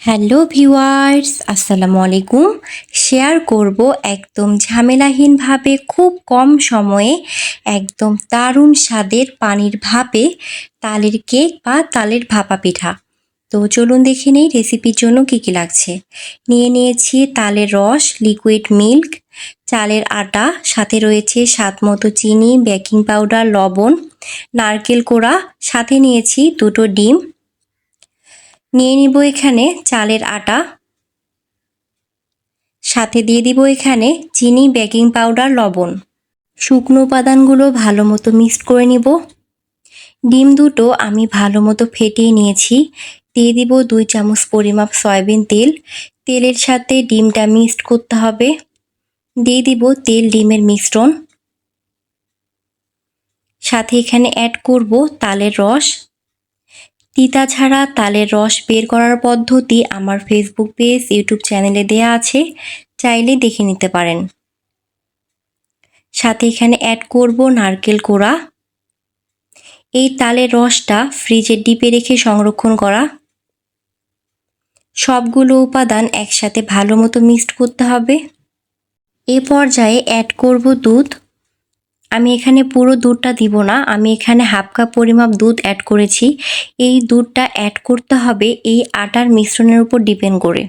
Hello viewers, আসসালামু আলাইকুম। Share করব একদম ঝামেলাহীনভাবে, খুব কম সময়ে, একদম দারুণ স্বাদের পানির ভাপে তালের কেক বা তালের ভাপা পিঠা। তো চলুন দেখে নেই রেসিপির জন্য কী কী লাগছে। নিয়ে নিয়েছি তালের রস, লিকুইড মিল্ক, চালের আটা, সাথে রয়েছে স্বাদ মতো চিনি, বেকিং পাউডার, লবণ, নারকেল কোড়া, সাথে নিয়েছি দুটো ডিম নিয়ে নিব এখানে চালের আটা। সাথে দিয়ে দিব এখানে চিনি, বেকিং পাউডার, লবণ। শুকনো উপাদানগুলো ভালো মতো মিক্সড করে নিব। ডিম দুটো আমি ভালো মতো ফেটিয়ে নিয়েছি। দিয়ে দিব দুই চামচ পরিমাপ সয়াবিন তেল। তেলের সাথে ডিমটা মিক্সড করতে হবে। দিয়ে দিব তেল ডিমের মিশ্রণ। সাথে এখানে অ্যাড করব তালের রস। তিতা ছাড়া তালের রস বের করার পদ্ধতি আমার ফেসবুক পেজ ইউটিউব চ্যানেলে দেয়া আছে। চাইলে দেখে নিতে পারেন। সাথে এখানে অ্যাড করব নারকেল কোড়া। এই তালের রসটা ফ্রিজের ডিপে রেখে সংরক্ষণ করা। সবগুলো উপাদান একসাথে ভালো মতো মিক্সড করতে হবে। এ পর্যায়ে অ্যাড করব দুধ। আমি এখানে পুরো দুধটা দিব না, আমি এখানে হাফ কাপ পরিমাপ দুধ অ্যাড করেছি। এই দুধটা অ্যাড করতে হবে এই আটার মিশ্রণের উপর ডিপেন্ড করে।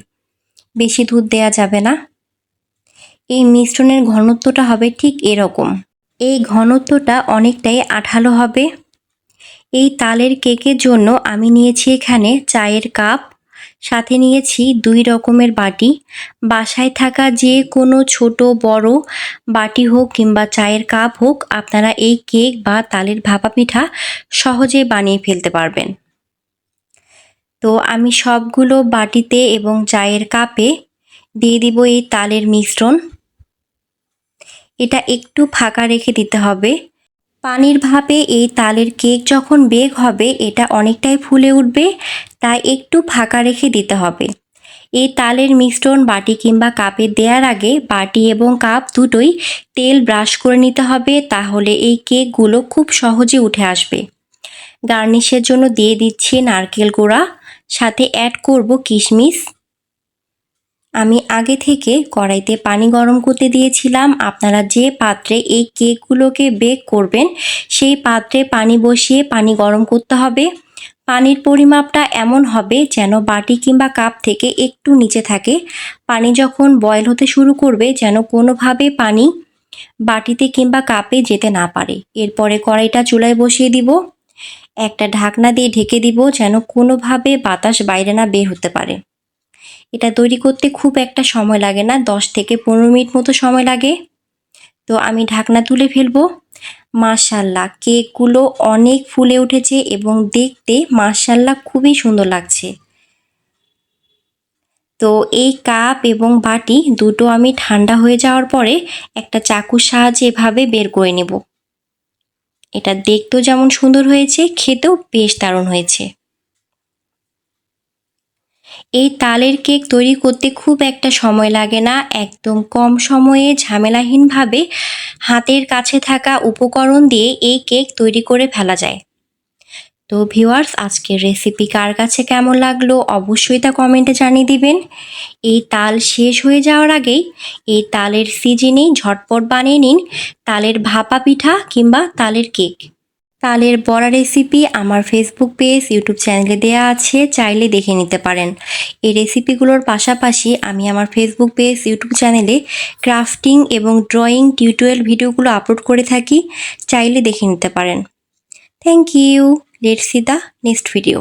বেশি দুধ দেয়া যাবে না। এই মিশ্রণের ঘনত্বটা হবে ঠিক এরকম। এই ঘনত্বটা অনেকটাই আঠালো হবে। এই তালের কেকের জন্য আমি নিয়েছি এখানে চায়ের কাপ। সাথে নিয়েছি দুই রকমের বাটি। বাসায় থাকা যে কোনো ছোট বড় বাটি হোক কিংবা চায়ের কাপ হোক, আপনারা এই কেক বা তালের ভাপা পিঠা সহজে বানিয়ে ফেলতে পারবেন। তো আমি সবগুলো বাটিতে এবং চায়ের কাপে দিয়ে দিব এই তালের মিশ্রণ। এটা একটু ফাঁকা রেখে দিতে হবে। পানির ভাপে এই তালের কেক যখন বেগ হবে, এটা অনেকটাই ফুলে উঠবে, তাই একটু ফাঁকা রেখে দিতে হবে। এই তালের মিশ্রণ বাটি কিংবা কাপে দেওয়ার আগে বাটি এবং কাপ দুটোই তেল ব্রাশ করে নিতে হবে, তাহলে এই কেকগুলো খুব সহজে উঠে আসবে। গার্নিশের জন্য দিয়ে দিচ্ছি নারকেল গুঁড়া, সাথে অ্যাড করব কিশমিশ। আমি আগে থেকে কড়াইতে পানি গরম করতে দিয়েছিলাম। আপনারা যে পাত্রে এই কেকগুলোকে বেক করবেন, সেই পাত্রে পানি বসিয়ে পানি গরম করতে হবে। পানির পরিমাপটা এমন হবে যেন বাটি কিংবা কাপ থেকে একটু নিচে থাকে। পানি যখন বয়ল হতে শুরু করবে যেন কোনোভাবে পানি বাটিতে কিংবা কাপে যেতে না পারে। এরপরে কড়াইটা চুলায় বসিয়ে দিব। একটা ঢাকনা দিয়ে ঢেকে দিব যেন কোনোভাবে বাতাস বাইরে না বের হতে পারে। এটা তৈরি করতে খুব একটা সময় লাগে না, দশ থেকে পনেরো মিনিট মতো সময় লাগে। তো আমি ঢাকনা তুলে ফেলব। মাশাল্লাহ, কেকগুলো অনেক ফুলে উঠেছে এবং দেখতে মাশাল্লাহ খুবই সুন্দর লাগছে। তো এই কাপ এবং বাটি দুটো আমি ঠান্ডা হয়ে যাওয়ার পরে একটা চাকুর সাহায্যে এভাবে বের করে নেব। এটা দেখতেও যেমন সুন্দর হয়েছে, খেতেও বেশ দারুণ হয়েছে। এই তালের কেক তৈরি করতে খুব একটা সময় লাগে না, একদম কম সময়ে ঝামেলাহীনভাবে হাতের কাছে থাকা উপকরণ দিয়ে এই কেক তৈরি করে ফেলা যায়। তো ভিউয়ার্স, আজকের রেসিপি কার কাছে কেমন লাগল অবশ্যই তা কমেন্টে জানিয়ে দিবেন। এই তাল শেষ হয়ে যাওয়ার আগেই এই তালের সিজনেই ঝটপট বানিয়ে নিন তালের ভাপা পিঠা কিংবা তালের কেক। তালের বড়া রেসিপি আমার ফেসবুক পেজ ইউটিউব চ্যানেলে দেয়া আছে, চাইলে দেখে নিতে পারেন। এই রেসিপিগুলোর পাশাপাশি আমি আমার ফেসবুক পেজ ইউটিউব চ্যানেলে ক্রাফটিং এবং ড্রয়িং টিউটোরিয়াল ভিডিওগুলো আপলোড করে থাকি, চাইলে দেখে নিতে পারেন। Thank you let's see the next video